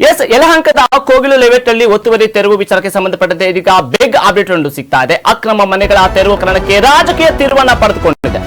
S, ಯಲಹಂಕದ Kogilu ಲೇಔಟ್ನಲ್ಲಿ ಒತ್ತುವರಿ ತೆರವು ವಿಚಾರಕ್ಕೆ ಸಂಬಂಧಪಟ್ಟಂತೆ ಇದೀಗ ಬಿಗ್ ಅಪ್ಡೇಟ್ ಒಂದು ಸಿಗ್ತಾ ಇದೆ. ಅಕ್ರಮ ಮನೆಗಳ ತೆರವು ಕಾರಣಕ್ಕೆ ರಾಜಕೀಯ ತೀರ್ವನ್ನ ಪಡೆದುಕೊಂಡಿದೆ.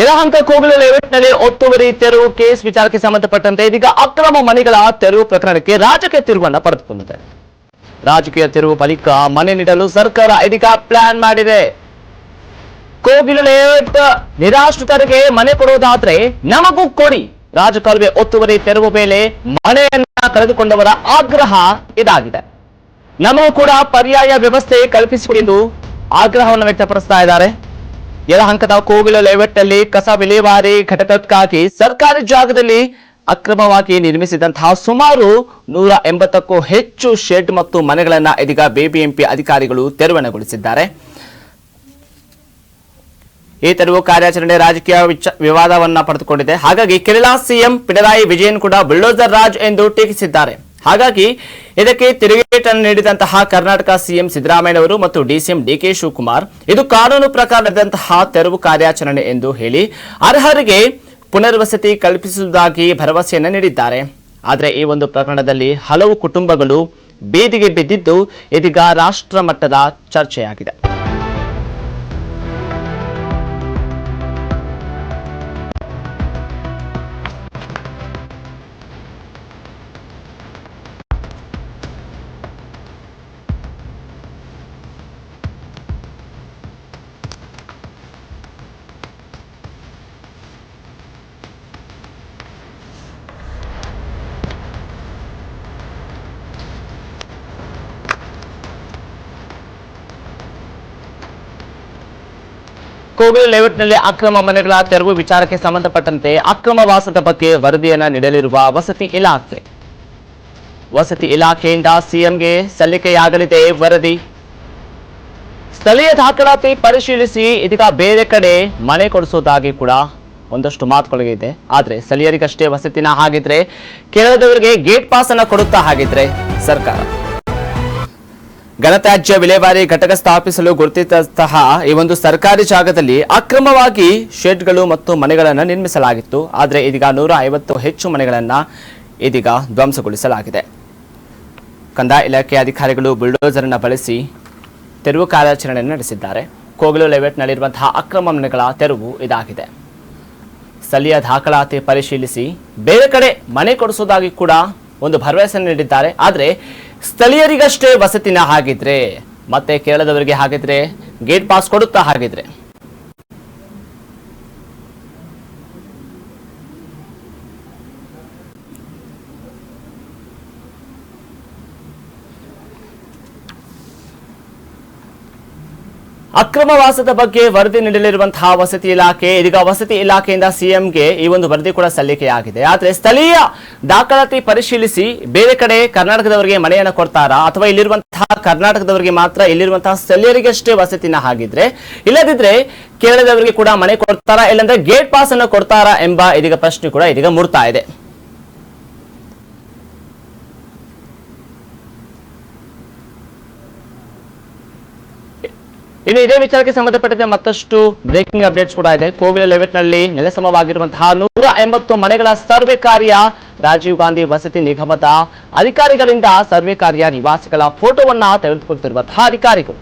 ಯಲಹಂಕ ಕೋಗಿಲು ಲೇಔಟ್ನಲ್ಲಿ ಒತ್ತುವರಿ, ತೆರವು ಕೇಸ್ ವಿಚಾರಕ್ಕೆ ಸಂಬಂಧಪಟ್ಟಂತೆ ಇದೀಗ ಅಕ್ರಮ ಮನೆಗಳ ತೆರವು ಪ್ರಕರಣಕ್ಕೆ ರಾಜಕೀಯ ತಿರುವನ್ನ ಪಡೆದುಕೊಂಡಿದೆ. ರಾಜಕೀಯ ತಿರುವು ಬಳಿಕ ಮನೆ ನೀಡಲು ಸರ್ಕಾರ ಇದೀಗ ಪ್ಲಾನ್ ಮಾಡಿದೆ. ಕೋಗಿಲು ಲೇಔಟ್ ನಿರಾಶ್ರಿತರಿಗೆ ಮನೆ ಕೊಡುವುದಾದ್ರೆ ನಮಗೂ ಕೊಡಿ. ರಾಜಕಾಲುವೆ ಒತ್ತುವರಿ, ತೆರವು ಮೇಲೆ ಮನೆಯನ್ನ ಕಳೆದುಕೊಂಡವರ ಆಗ್ರಹ ಇದಾಗಿದೆ. ನಮಗೂ ಕೂಡ ಪರ್ಯಾಯ ವ್ಯವಸ್ಥೆ ಕಲ್ಪಿಸಿಕೊಡಿ ಎಂದು ಆಗ್ರಹವನ್ನು ವ್ಯಕ್ತಪಡಿಸ್ತಾ ಇದ್ದಾರೆ. ಯಲಹಂಕದ ಕೋವಿಲ ಲೇಔಟ್ನಲ್ಲಿ ಕಸ ವಿಲೇವಾರಿ ಘಟಕಕ್ಕಾಗಿ ಸರ್ಕಾರಿ ಜಾಗದಲ್ಲಿ ಅಕ್ರಮವಾಗಿ ನಿರ್ಮಿಸಿದಂತಹ ಸುಮಾರು ನೂರ ಎಂಬತ್ತಕ್ಕೂ ಹೆಚ್ಚು ಶೆಡ್ ಮತ್ತು ಮನೆಗಳನ್ನ ಇದೀಗ ಬಿಬಿಎಂಪಿ ಅಧಿಕಾರಿಗಳು ತೆರವಣಗೊಳಿಸಿದ್ದಾರೆ. ಈ ತೆರವು ಕಾರ್ಯಾಚರಣೆ ರಾಜಕೀಯ ವಿವಾದವನ್ನ ಪಡೆದುಕೊಂಡಿದೆ. ಹಾಗಾಗಿ ಕೇರಳ ಸಿಎಂ ಪಿಣರಾಯಿ ವಿಜಯನ್ ಕೂಡ ಬುಲ್ಡೋಜರ್ ರಾಜ್ ಎಂದು ಟೀಕಿಸಿದ್ದಾರೆ. ಹಾಗಾಗಿ ಇದಕ್ಕೆ ತಿರುಗೇಟನ್ನು ನೀಡಿದಂತಹ ಕರ್ನಾಟಕ ಸಿಎಂ ಸಿದ್ದರಾಮಯ್ಯ ಅವರು ಮತ್ತು ಡಿಸಿಎಂ ಡಿಕೆ ಶಿವಕುಮಾರ್, ಇದು ಕಾನೂನು ಪ್ರಕಾರ ನಡೆದಂತಹ ತೆರವು ಕಾರ್ಯಾಚರಣೆ ಎಂದು ಹೇಳಿ ಅರ್ಹರಿಗೆ ಪುನರ್ವಸತಿ ಕಲ್ಪಿಸುವುದಾಗಿ ಭರವಸೆಯನ್ನು ನೀಡಿದ್ದಾರೆ. ಆದರೆ ಈ ಒಂದು ಪ್ರಕರಣದಲ್ಲಿ ಹಲವು ಕುಟುಂಬಗಳು ಬೀದಿಗೆ ಬಿದ್ದಿದ್ದು ಇದೀಗ ರಾಷ್ಟ್ರ ಮಟ್ಟದ ಚರ್ಚೆಯಾಗಿದೆ. ಕೋಗಿಲು ಲೇಔಟ್ನಲ್ಲಿ ಅಕ್ರಮ ಮನೆಗಳ ತೆರವು ವಿಚಾರಕ್ಕೆ ಸಂಬಂಧಪಟ್ಟಂತೆ ಅಕ್ರಮ ವಾಸದ ಬಗ್ಗೆ ವರದಿಯನ್ನು ನೀಡಲಿರುವ ವಸತಿ ಇಲಾಖೆ. ವಸತಿ ಇಲಾಖೆಯಿಂದ ಸಿಎಂಗೆ ಸಲ್ಲಿಕೆಯಾಗಲಿದೆ ವರದಿ. ಸ್ಥಳೀಯ ದಾಖಲಾತಿ ಪರಿಶೀಲಿಸಿ ಇದೀಗ ಬೇರೆ ಕಡೆ ಮನೆ ಕೊಡಿಸೋದಾಗಿ ಕೂಡ ಒಂದಷ್ಟು ಮಾತುಗಳಿದೆ ಆದರೆ ಸ್ಥಳೀಯರಿಗಷ್ಟೇ ವಸತಿನ ಹಾಗಿದ್ರೆ ಕೇರಳದವರಿಗೆ ಗೇಟ್ ಪಾಸ್ ಅನ್ನು ಕೊಡುತ್ತಾ ಹಾಗಿದ್ರೆ ಸರ್ಕಾರ. ಘನತ್ಯಾಜ್ಯ ವಿಲೇವಾರಿ ಘಟಕ ಸ್ಥಾಪಿಸಲು ಗುರುತಿಸಿದಂತಹ ಈ ಒಂದು ಸರ್ಕಾರಿ ಜಾಗದಲ್ಲಿ ಅಕ್ರಮವಾಗಿ ಶೆಡ್ಗಳು ಮತ್ತು ಮನೆಗಳನ್ನು ನಿರ್ಮಿಸಲಾಗಿತ್ತು. ಆದರೆ ಇದೀಗ ನೂರ ಐವತ್ತು ಹೆಚ್ಚು ಮನೆಗಳನ್ನು ಇದೀಗ ಧ್ವಂಸಗೊಳಿಸಲಾಗಿದೆ. ಕಂದಾಯ ಇಲಾಖೆ ಅಧಿಕಾರಿಗಳು ಬುಲ್ಡೋಸರ್ ಅನ್ನು ಬಳಸಿ ತೆರವು ಕಾರ್ಯಾಚರಣೆ ನಡೆಸಿದ್ದಾರೆ. ಕೋಗಲು ಲೇಔಟ್ನಲ್ಲಿರುವಂತಹ ಅಕ್ರಮ ಮನೆಗಳ ತೆರವು ಇದಾಗಿದೆ. ಸ್ಥಳೀಯ ದಾಖಲಾತಿ ಪರಿಶೀಲಿಸಿ ಬೇರೆ ಕಡೆ ಮನೆ ಕೊಡಿಸೋದಾಗಿ ಕೂಡ ಒಂದು ಭರವಸೆ ನೀಡಿದ್ದಾರೆ. ಆದರೆ ಸ್ಥಳೀಯರಿಗಷ್ಟೇ ವಸತಿನ ಹಾಗಿದ್ರೆ ಮತ್ತೆ ಕೇರಳದವರಿಗೆ ಹಾಗಿದ್ರೆ ಗೇಟ್ ಪಾಸ್ ಕೊಡುತ್ತಾ ಹಾಗಿದ್ರೆ. ಅಕ್ರಮ ವಾಸದ ಬಗ್ಗೆ ವರದಿ ನೀಡಲಿರುವಂತಹ ವಸತಿ ಇಲಾಖೆ, ಇದೀಗ ವಸತಿ ಇಲಾಖೆಯಿಂದ ಸಿಎಂಗೆ ಈ ಒಂದು ವರದಿ ಕೂಡ ಸಲ್ಲಿಕೆಯಾಗಿದೆ. ಆದರೆ ಸ್ಥಳೀಯ ದಾಖಲಾತಿ ಪರಿಶೀಲಿಸಿ ಬೇರೆ ಕಡೆ ಕರ್ನಾಟಕದವರಿಗೆ ಮನೆಯನ್ನು ಕೊಡ್ತಾರಾ? ಅಥವಾ ಇಲ್ಲಿರುವಂತಹ ಕರ್ನಾಟಕದವರಿಗೆ ಮಾತ್ರ ಇಲ್ಲಿರುವಂತಹ ಸ್ಥಳೀಯರಿಗಷ್ಟೇ ವಸತಿನ ಹಾಗಿದ್ರೆ? ಇಲ್ಲದಿದ್ರೆ ಕೇರಳದವರಿಗೆ ಕೂಡ ಮನೆ ಕೊಡ್ತಾರಾ? ಇಲ್ಲಂದ್ರೆ ಗೇಟ್ ಪಾಸ್ ಅನ್ನು ಕೊಡ್ತಾರಾ ಎಂಬ ಇದೀಗ ಪ್ರಶ್ನೆ ಕೂಡ ಇದೀಗ ಮೂಡ್ತಾ ಇದೆ. ಇನ್ನು ಇದೇ ವಿಚಾರಕ್ಕೆ ಸಂಬಂಧಪಟ್ಟಂತೆ ಮತ್ತಷ್ಟು ಬ್ರೇಕಿಂಗ್ ಅಪ್ಡೇಟ್ಸ್ ಕೂಡ ಇದೆ. ಕೋವಿಲ ಲೆವೆಟ್ನಲ್ಲಿ ನೆಲೆಸಮವಾಗಿರುವಂತಹ ನೂರ ಎಂಬತ್ತು ಮನೆಗಳ ಸರ್ವೆ ಕಾರ್ಯ, ರಾಜೀವ್ ಗಾಂಧಿ ವಸತಿ ನಿಗಮದ ಅಧಿಕಾರಿಗಳಿಂದ ಸರ್ವೆ ಕಾರ್ಯ ನಿವಾಸಿಗಳ ಫೋಟೋವನ್ನ ತೆಗೆದುಕೊಳ್ತಿರುವಂತಹ ಅಧಿಕಾರಿಗಳು.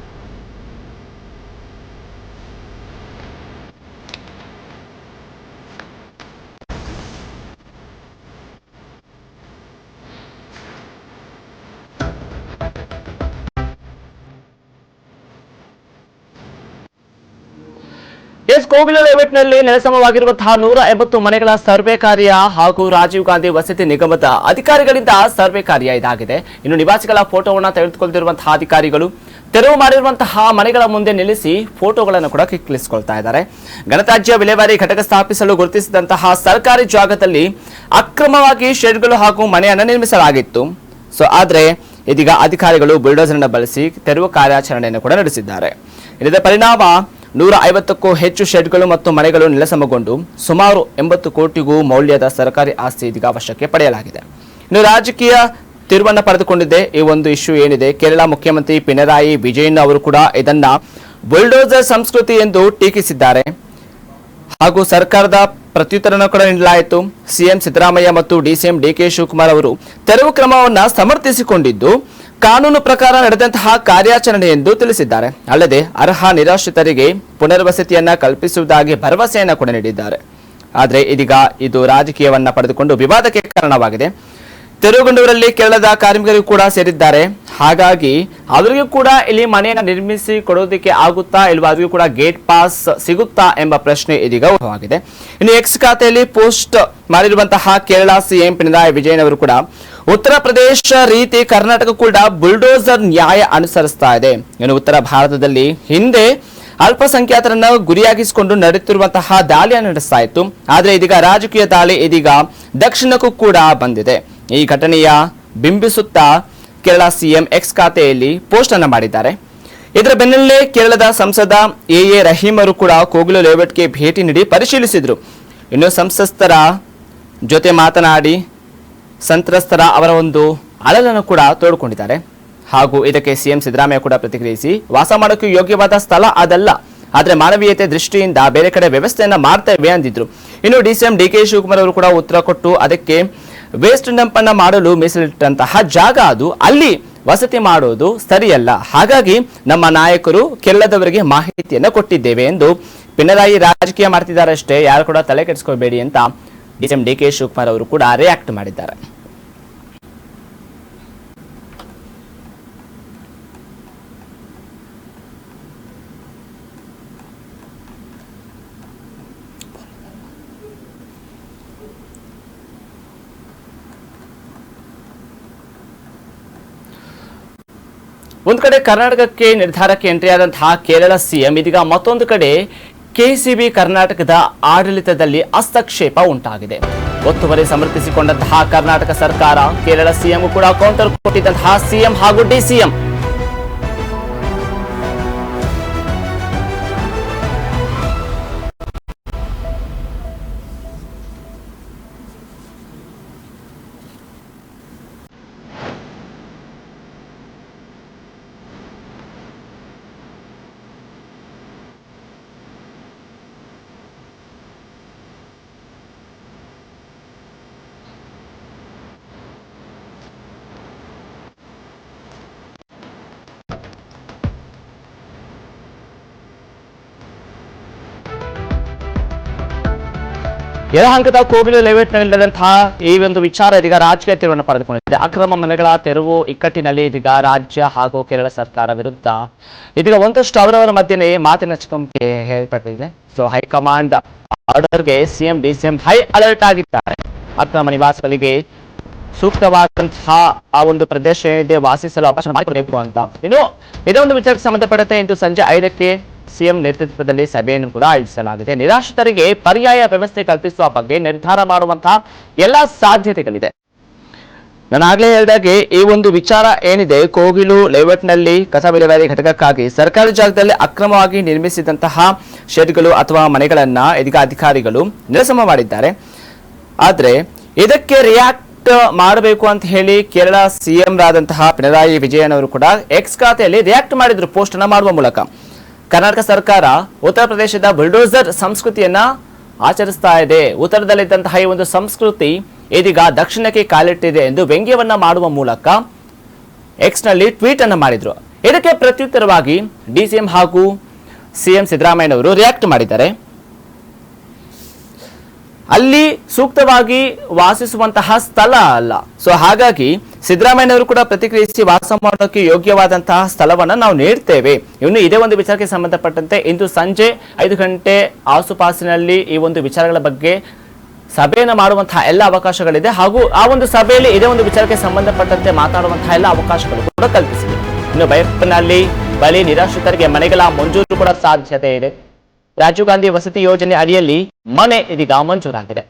ಎಸ್ ಕೋಗಿಲ ಲೇಔಟ್ನಲ್ಲಿ ನೆಲೆಸಮವಾಗಿರುವಂತಹ ನೂರ ಎಂಬತ್ತು ಮನೆಗಳ ಸರ್ವೆ ಕಾರ್ಯ ಹಾಗೂ ರಾಜೀವ್ ಗಾಂಧಿ ವಸತಿ ನಿಗಮದ ಅಧಿಕಾರಿಗಳಿಂದ ಸರ್ವೆ ಕಾರ್ಯ ಇದಾಗಿದೆ. ಇನ್ನು ನಿವಾಸಿಗಳ ಫೋಟೋವನ್ನು ತೆಗೆದುಕೊಳ್ತಿರುವಂತಹ ಅಧಿಕಾರಿಗಳು ತೆರವು ಮಾಡಿರುವಂತಹ ಮನೆಗಳ ಮುಂದೆ ನಿಲ್ಲಿಸಿ ಫೋಟೋಗಳನ್ನು ಕೂಡ ಕ್ಲಿಕ್ಕಿಸ್ಕೊಳ್ತಾ ಇದ್ದಾರೆ. ಗಣತಾಜ್ಯ ವಿಲೇವಾರಿ ಘಟಕ ಸ್ಥಾಪಿಸಲು ಗುರುತಿಸಿದಂತಹ ಸರ್ಕಾರಿ ಜಾಗದಲ್ಲಿ ಅಕ್ರಮವಾಗಿ ಶೆಡ್ಗಳು ಹಾಗೂ ಮನೆಯನ್ನು ನಿರ್ಮಿಸಲಾಗಿತ್ತು. ಸೊ, ಆದರೆ ಇದೀಗ ಅಧಿಕಾರಿಗಳು ಬುಲ್ಡೋಸರ್ ಬಳಸಿ ತೆರವು ಕಾರ್ಯಾಚರಣೆಯನ್ನು ಕೂಡ ನಡೆಸಿದ್ದಾರೆ. ಇದರ ಪರಿಣಾಮ ನೂರ ಐವತ್ತಕ್ಕೂ ಹೆಚ್ಚು ಶೆಡ್ಗಳು ಮತ್ತು ಮನೆಗಳು ನೆಲಸಮಗೊಂಡು ಸುಮಾರು ಎಂಬತ್ತು ಕೋಟಿಗೂ ಮೌಲ್ಯದ ಸರ್ಕಾರಿ ಆಸ್ತಿ ಇದೀಗ ವಶಕ್ಕೆ ಪಡೆಯಲಾಗಿದೆ. ಇನ್ನು ರಾಜಕೀಯ ತಿರುವನ್ನ ಪಡೆದುಕೊಂಡಿದೆ ಈ ಒಂದು ಇಶ್ಯೂ ಏನಿದೆ? ಕೇರಳ ಮುಖ್ಯಮಂತ್ರಿ ಪಿಣರಾಯಿ ವಿಜಯನ್ ಅವರು ಕೂಡ ಇದನ್ನ ಬುಲ್ಡೋಸರ್ ಸಂಸ್ಕೃತಿ ಎಂದು ಟೀಕಿಸಿದ್ದಾರೆ. ಹಾಗೂ ಸರ್ಕಾರದ ಪ್ರತ್ಯುತ್ತರನ ಕೂಡ ನೀಡಲಾಯಿತು. ಸಿಎಂ ಸಿದ್ದರಾಮಯ್ಯ ಮತ್ತು ಡಿಸಿಎಂ ಡಿಕೆ ಶಿವಕುಮಾರ್ ಅವರು ತೆರವು ಕ್ರಮವನ್ನು ಸಮರ್ಥಿಸಿಕೊಂಡಿದ್ದು ಕಾನೂನು ಪ್ರಕಾರ ನಡೆದಂತಹ ಕಾರ್ಯಾಚರಣೆ ಎಂದು ತಿಳಿಸಿದ್ದಾರೆ. ಅಲ್ಲದೆ ಅರ್ಹ ನಿರಾಶ್ರಿತರಿಗೆ ಪುನರ್ವಸತಿಯನ್ನ ಕಲ್ಪಿಸುವುದಾಗಿ ಭರವಸೆಯನ್ನ ಕೂಡ ನೀಡಿದ್ದಾರೆ. ಆದರೆ ಇದೀಗ ಇದು ರಾಜಕೀಯವನ್ನ ಪಡೆದುಕೊಂಡು ವಿವಾದಕ್ಕೆ ಕಾರಣವಾಗಿದೆ. ತೆರವುಗೊಂಡವರಲ್ಲಿ ಕೇರಳದ ಕಾರ್ಮಿಕರಿಗೂ ಕೂಡ ಸೇರಿದ್ದಾರೆ. ಹಾಗಾಗಿ ಅವರಿಗೂ ಕೂಡ ಇಲ್ಲಿ ಮನೆಯನ್ನು ನಿರ್ಮಿಸಿ ಕೊಡೋದಕ್ಕೆ ಆಗುತ್ತಾ ಇಲ್ವಾ? ಅವರಿಗೂ ಕೂಡ ಗೇಟ್ ಪಾಸ್ ಸಿಗುತ್ತಾ ಎಂಬ ಪ್ರಶ್ನೆ ಇದೀಗ ಉದ್ಭವವಾಗಿದೆ. ಇನ್ನು ಎಕ್ಸ್ ಖಾತೆಯಲ್ಲಿ ಪೋಸ್ಟ್ ಮಾಡಿರುವಂತಹ ಕೇರಳ ಸಿಎಂ ಪಿಣರಾಯಿ ವಿಜಯನ್ ಅವರು ಕೂಡ ಉತ್ತರ ಪ್ರದೇಶ ರೀತಿ ಕರ್ನಾಟಕ ಕೂಡ ಬುಲ್ಡೋಸರ್ ನ್ಯಾಯ ಅನುಸರಿಸ್ತಾ ಇದೆ. ಇನ್ನು ಉತ್ತರ ಭಾರತದಲ್ಲಿ ಹಿಂದೆ ಅಲ್ಪಸಂಖ್ಯಾತರನ್ನು ಗುರಿಯಾಗಿಸಿಕೊಂಡು ನಡೆಯುತ್ತಿರುವಂತಹ ದಾಳಿಯನ್ನು ನಡೆಸ್ತಾ ಇತ್ತು. ಆದರೆ ಇದೀಗ ರಾಜಕೀಯ ದಾಳಿ ಇದೀಗ ದಕ್ಷಿಣಕ್ಕೂ ಕೂಡ ಬಂದಿದೆ. ಈ ಘಟನೆಯ ಬಿಂಬಿಸುತ್ತಾ ಕೇರಳ ಸಿಎಂ ಎಕ್ಸ್ ಖಾತೆಯಲ್ಲಿ ಪೋಸ್ಟ್ ಅನ್ನು ಮಾಡಿದ್ದಾರೆ. ಇದರ ಬೆನ್ನಲ್ಲೇ ಕೇರಳದ ಸಂಸದ ಎ ಎ ರಹೀಮರು ಕೂಡ ಕೋಗಿಲು ಲೇಔಟ್ಗೆ ಭೇಟಿ ನೀಡಿ ಪರಿಶೀಲಿಸಿದರು. ಇನ್ನು ಸಂಸಸ್ತರ ಜೊತೆ ಮಾತನಾಡಿ ಸಂತ್ರಸ್ತರ ಅವರ ಒಂದು ಅಳಲನ್ನು ಕೂಡ ತೋಡ್ಕೊಂಡಿದ್ದಾರೆ. ಹಾಗೂ ಇದಕ್ಕೆ ಸಿಎಂ ಸಿದ್ದರಾಮಯ್ಯ ಕೂಡ ಪ್ರತಿಕ್ರಿಯಿಸಿ, ವಾಸ ಮಾಡೋಕೆ ಯೋಗ್ಯವಾದ ಸ್ಥಳ ಅದಲ್ಲ. ಆದರೆ ಮಾನವೀಯತೆ ದೃಷ್ಟಿಯಿಂದ ಬೇರೆ ಕಡೆ ವ್ಯವಸ್ಥೆಯನ್ನು ಮಾಡ್ತೇವೆ ಅಂದಿದ್ರು. ಇನ್ನು D DCM D K Shivakumar ಅವರು ಕೂಡ ಉತ್ತರ ಕೊಟ್ಟು ಅದಕ್ಕೆ ವೇಸ್ಟ್ ಡಂಪ್ ಅನ್ನ ಮಾಡಲು ಮೀಸಲಿಟ್ಟಂತಹ ಜಾಗ ಅದು. ಅಲ್ಲಿ ವಸತಿ ಮಾಡೋದು ಸರಿಯಲ್ಲ. ಹಾಗಾಗಿ ನಮ್ಮ ನಾಯಕರು ಕೆಲದವರಿಗೆ ಮಾಹಿತಿಯನ್ನು ಕೊಟ್ಟಿದ್ದೇವೆ ಎಂದು ಪಿಣರಾಯಿ ರಾಜಕೀಯ ಮಾಡ್ತಿದ್ದಾರೆ ಅಷ್ಟೇ ಯಾರು ಕೂಡ ತಲೆ ಕೆಡಿಸ್ಕೋಬೇಡಿ ಅಂತ ಡಿಸಿಎಂ ಡಿ ಕೆ ಶಿವಕುಮಾರ್ ಅವರು ಕೂಡ ರಿಯಾಕ್ಟ್ ಮಾಡಿದ್ದಾರೆ. ಒಂದು ಕಡೆ ಕರ್ನಾಟಕಕ್ಕೆ ನಿರ್ಧಾರಕ್ಕೆ ಎಂಟ್ರಿ ಆದಂತಹ ಕೇರಳ ಸಿಎಂ ಇದೀಗ ಮತ್ತೊಂದು ಕಡೆ ಕೆಸಿಬಿ ಕರ್ನಾಟಕದ ಆಡಳಿತದಲ್ಲಿ ಹಸ್ತಕ್ಷೇಪ ಉಂಟಾಗಿದೆ. ಒತ್ತುವರಿ ಸಮರ್ಥಿಸಿಕೊಂಡಂತಹ ಕರ್ನಾಟಕ ಸರ್ಕಾರ ಕೇರಳ ಸಿಎಂ ಕೂಡ ಕೌಂಟರ್ ಕೊಟ್ಟಿದ್ದಂತಹ ಸಿಎಂ ಹಾಗೂ ಡಿಸಿಎಂ ಯಲಹಂಕದ ಕೋಗಿಲು ಲೇಔಟ್ನಲ್ಲಿದ್ದಂತಹ ಈ ಒಂದು ವಿಚಾರ ಇದೀಗ ರಾಜಕೀಯ ತಿರುವನ್ನು ಪಡೆದುಕೊಂಡಿದೆ. ಅಕ್ರಮ ಮನೆಗಳ ತೆರವು ಇಕ್ಕಟ್ಟಿನಲ್ಲಿ ಇದೀಗ ರಾಜ್ಯ ಹಾಗೂ ಕೇರಳ ಸರ್ಕಾರ ವಿರುದ್ಧ ಇದೀಗ ಒಂದಷ್ಟು ಅವರವರ ಮಧ್ಯೆ ಮಾತಿನ ಚಕಮಕಿ ಹೇಳ್ಪಟ್ಟಿದೆ ಸೊ ಹೈಕಮಾಂಡ್ ಆರ್ಡರ್ಗೆ ಸಿಎಂ, ಡಿಸಿಎಂ ಹೈ ಅಲರ್ಟ್ ಆಗಿದ್ದಾರೆ. ಅಕ್ರಮ ನಿವಾಸಗಳಿಗೆ ಸೂಕ್ತವಾದಂತಹ ಆ ಒಂದು ಪ್ರದೇಶ ವಾಸಿಸಲು ಅವಕಾಶ ಮಾಡಿಕೊಡಬೇಕು ಅಂತ. ಇನ್ನು ಇದೊಂದು ವಿಚಾರಕ್ಕೆ ಸಂಬಂಧಪಟ್ಟಂತೆ ಇಂದು ಸಂಜೆ ಐದಕ್ಕೆ ಸಿಎಂ ನೇತೃತ್ವದಲ್ಲಿ ಸಭೆಯನ್ನು ಕೂಡ ಆಯೋಜಿಸಲಾಗಿದೆ. ನಿರಾಶ್ರಿತರಿಗೆ ಪರ್ಯಾಯ ವ್ಯವಸ್ಥೆ ಕಲ್ಪಿಸುವ ಬಗ್ಗೆ ನಿರ್ಧಾರ ಮಾಡುವಂತಹ ಎಲ್ಲ ಸಾಧ್ಯತೆಗಳಿದೆ. ನಾನು ಆಗ್ಲೇ ಹೇಳಿದಾಗೆ ಈ ಒಂದು ವಿಚಾರ ಏನಿದೆ, ಕೋಗಿಲು, ಲೇಔಟ್ನಲ್ಲಿ ಕಸ ವಿಲೇವಾರಿ ಘಟಕಕ್ಕಾಗಿ ಸರ್ಕಾರಿ ಜಾಗದಲ್ಲಿ ಅಕ್ರಮವಾಗಿ ನಿರ್ಮಿಸಿದಂತಹ ಶೆಡ್ಗಳು ಅಥವಾ ಮನೆಗಳನ್ನ ಇದೀಗ ಅಧಿಕಾರಿಗಳು ನಿರಸಮ ಮಾಡಿದ್ದಾರೆ. ಆದ್ರೆ ಇದಕ್ಕೆ ರಿಯಾಕ್ಟ್ ಮಾಡಬೇಕು ಅಂತ ಹೇಳಿ ಕೇರಳ ಸಿಎಂ ರಾದಂತಹ ಪಿಣರಾಯಿ ವಿಜಯನ್ ಅವರು ಕೂಡ ಎಕ್ಸ್ ಖಾತೆಯಲ್ಲಿ ರಿಯಾಕ್ಟ್ ಮಾಡಿದ್ರು ಪೋಸ್ಟ್ ಅನ್ನ ಮಾಡುವ ಮೂಲಕ. ಕರ್ನಾಟಕ ಸರ್ಕಾರ ಉತ್ತರ ಪ್ರದೇಶದ ಬುಲ್ಡೋಸರ್ ಸಂಸ್ಕೃತಿಯನ್ನ ಆಚರಿಸ್ತಾ ಇದೆ. ಉತ್ತರದಲ್ಲಿದ್ದಂತಹ ಈ ಒಂದು ಸಂಸ್ಕೃತಿ ಇದೀಗ ದಕ್ಷಿಣಕ್ಕೆ ಕಾಲಿಟ್ಟಿದೆ ಎಂದು ವ್ಯಂಗ್ಯವನ್ನ ಮಾಡುವ ಮೂಲಕ ಎಕ್ಸ್ನಲ್ಲಿ ಟ್ವೀಟ್ ಅನ್ನು ಮಾಡಿದ್ರು. ಇದಕ್ಕೆ ಪ್ರತ್ಯುತ್ತರವಾಗಿ ಡಿಸಿಎಂ ಹಾಗೂ ಸಿಎಂ ಸಿದ್ದರಾಮಯ್ಯನವರು ರಿಯಾಕ್ಟ್ ಮಾಡಿದ್ದಾರೆ. ಅಲ್ಲಿ ಸೂಕ್ತವಾಗಿ ವಾಸಿಸುವಂತಹ ಸ್ಥಳ ಅಲ್ಲ. ಸೊ ಹಾಗಾಗಿ ಸಿದ್ದರಾಮಯ್ಯನವರು ಕೂಡ ಪ್ರತಿಕ್ರಿಯಿಸಿ ವಾಸ ಮಾಡೋಕೆ ಯೋಗ್ಯವಾದಂತಹ ಸ್ಥಳವನ್ನು ನಾವು ನೀಡ್ತೇವೆ. ಇನ್ನು ಇದೇ ಒಂದು ವಿಚಾರಕ್ಕೆ ಸಂಬಂಧಪಟ್ಟಂತೆ ಇಂದು ಸಂಜೆ ಐದು ಗಂಟೆ ಆಸುಪಾಸಿನಲ್ಲಿ ಈ ಒಂದು ವಿಚಾರಗಳ ಬಗ್ಗೆ ಸಭೆಯನ್ನು ಮಾಡುವಂತಹ ಎಲ್ಲ ಅವಕಾಶಗಳಿದೆ. ಹಾಗೂ ಆ ಒಂದು ಸಭೆಯಲ್ಲಿ ಇದೇ ಒಂದು ವಿಚಾರಕ್ಕೆ ಸಂಬಂಧಪಟ್ಟಂತೆ ಮಾತಾಡುವಂತಹ ಎಲ್ಲ ಅವಕಾಶಗಳು ಕೂಡ ಕಲ್ಪಿಸಿದೆ. ಇನ್ನು ಬೈಪ್ನಲ್ಲಿ ಬಳಿ ನಿರಾಶ್ರಿತರಿಗೆ ಮನೆಗಳ ಮಂಜೂರು ಕೂಡ ಸಾಧ್ಯತೆ ಇದೆ. ರಾಜೀವ್ ಗಾಂಧಿ ವಸತಿ ಯೋಜನೆ ಅಡಿಯಲ್ಲಿ ಮನೆ ಇದೀಗ ಮಂಜೂರಾಗಿದೆ.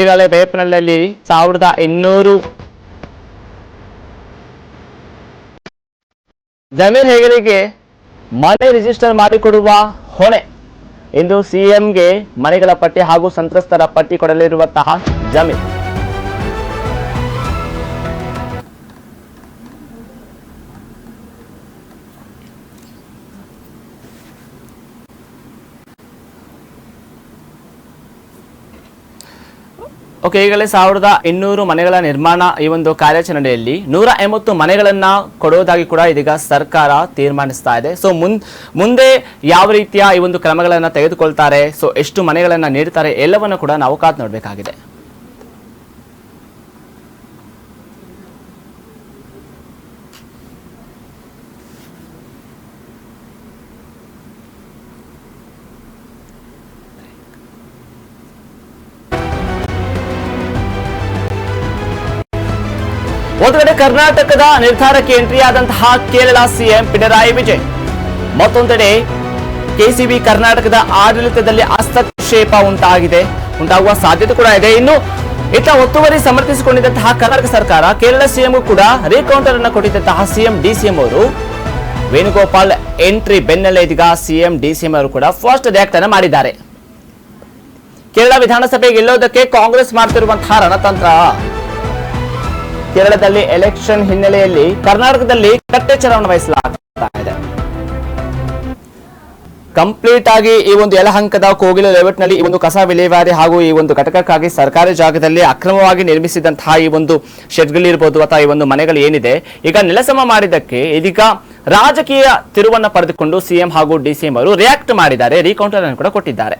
ಈಗಾಗಲೇ ಬೇಪನಹಳ್ಳಿಯಲ್ಲಿ ಸಾವಿರದ ಇನ್ನೂರು ಜಮೀನ್ ಹೆಗರಿಗೆ ಮನೆ ರಿಜಿಸ್ಟರ್ ಮಾಡಿಕೊಡುವ ಹೊಣೆ. ಇಂದು ಸಿಎಂಗೆ ಮನೆಗಳ ಪಟ್ಟಿ ಹಾಗೂ ಸಂತ್ರಸ್ತರ ಪಟ್ಟಿ ಕೊಡಲಿರುವಂತಹ ಜಮೀನ್. ಓಕೆ ಈಗಲೇ ಸಾವಿರದ ಇನ್ನೂರು ಮನೆಗಳ ನಿರ್ಮಾಣ ಈ ಒಂದು ಕಾರ್ಯಾಚರಣೆಯಲ್ಲಿ ನೂರ ಎಂಬತ್ತು ಮನೆಗಳನ್ನ ಕೊಡುವುದಾಗಿ ಕೂಡ ಇದೀಗ ಸರ್ಕಾರ ತೀರ್ಮಾನಿಸ್ತಾ ಇದೆ. ಸೊ ಮುನ್ ಮುಂದೆ ಯಾವ ರೀತಿಯ ಈ ಒಂದು ಕ್ರಮಗಳನ್ನ ತೆಗೆದುಕೊಳ್ತಾರೆ? ಸೊ ಎಷ್ಟು ಮನೆಗಳನ್ನ ನೀಡ್ತಾರೆ? ಎಲ್ಲವನ್ನು ಕೂಡ ನಾವು ಕಾದು ನೋಡಬೇಕಾಗಿದೆ. ಒಂದು ಕಡೆ ಕರ್ನಾಟಕದ ನಿರ್ಧಾರಕ್ಕೆ ಎಂಟ್ರಿ ಆದಂತಹ ಕೇರಳ ಸಿಎಂ ಪಿಣರಾಯಿ ವಿಜಯ್, ಮತ್ತೊಂದೆಡೆ ಕೆಸಿಬಿ ಕರ್ನಾಟಕದ ಆಡಳಿತದಲ್ಲಿ ಹಸ್ತಕ್ಷೇಪ ಉಂಟಾಗಿದೆ. ಉಂಟಾಗುವ ಸಾಧ್ಯತೆ ಕೂಡ ಇದೆ. ಇನ್ನು ಇತ್ತ ಒತ್ತುವರಿ ಸಮರ್ಥಿಸಿಕೊಂಡಿದ್ದಂತಹ ಕರ್ನಾಟಕ ಸರ್ಕಾರ, ಕೇರಳ ಸಿಎಂ ಕೂಡ ರೀಕೌಂಟರ್ ಅನ್ನು ಕೊಟ್ಟಿದ್ದಂತಹ ಸಿಎಂ, ಡಿಸಿಎಂ ಅವರು ವೇಣುಗೋಪಾಲ್ ಎಂಟ್ರಿ ಬೆನ್ನಲ್ಲೇ ಇದೀಗ ಸಿಎಂ, ಡಿಸಿಎಂ ಅವರು ಕೂಡ ಫಸ್ಟ್ ರಿಯಾಕ್ಟ್ ಅನ್ನು ಮಾಡಿದ್ದಾರೆ. ಕೇರಳ ವಿಧಾನಸಭೆಗೆ ಗೆಲ್ಲೋದಕ್ಕೆ ಕಾಂಗ್ರೆಸ್ ಮಾಡ್ತಿರುವಂತಹ ರಣತಂತ್ರ. ಕೇರಳದಲ್ಲಿ ಎಲೆಕ್ಷನ್ ಹಿನ್ನೆಲೆಯಲ್ಲಿ ಕರ್ನಾಟಕದಲ್ಲಿ ಕಟ್ಟೆಚ್ಚರವನ್ನು ವಹಿಸಲಾಗ್ತಾ ಇದೆ. ಕಂಪ್ಲೀಟ್ ಆಗಿ ಈ ಒಂದು ಯಲಹಂಕದ ಕೋಗಿಲ ಲೇಔಟ್ನಲ್ಲಿ ಈ ಒಂದು ಕಸ ವಿಲೇವಾರಿ ಹಾಗೂ ಈ ಒಂದು ಘಟಕಕ್ಕಾಗಿ ಸರ್ಕಾರಿ ಜಾಗದಲ್ಲಿ ಅಕ್ರಮವಾಗಿ ನಿರ್ಮಿಸಿದಂತಹ ಈ ಒಂದು ಶೆಡ್ಗಳಿರ್ಬೋದು ಅಥವಾ ಈ ಒಂದು ಮನೆಗಳು ಏನಿದೆ, ಈಗ ನೆಲಸಮ ಮಾಡಿದ್ದಕ್ಕೆ ಇದೀಗ ರಾಜಕೀಯ ತಿರುವನ್ನು ಪಡೆದುಕೊಂಡು ಸಿಎಂ ಹಾಗೂ ಡಿಸಿಎಂ ಅವರು ರಿಯಾಕ್ಟ್ ಮಾಡಿದ್ದಾರೆ ರೀಕೌಂಟರ್ ಅನ್ನು ಕೂಡ ಕೊಟ್ಟಿದ್ದಾರೆ.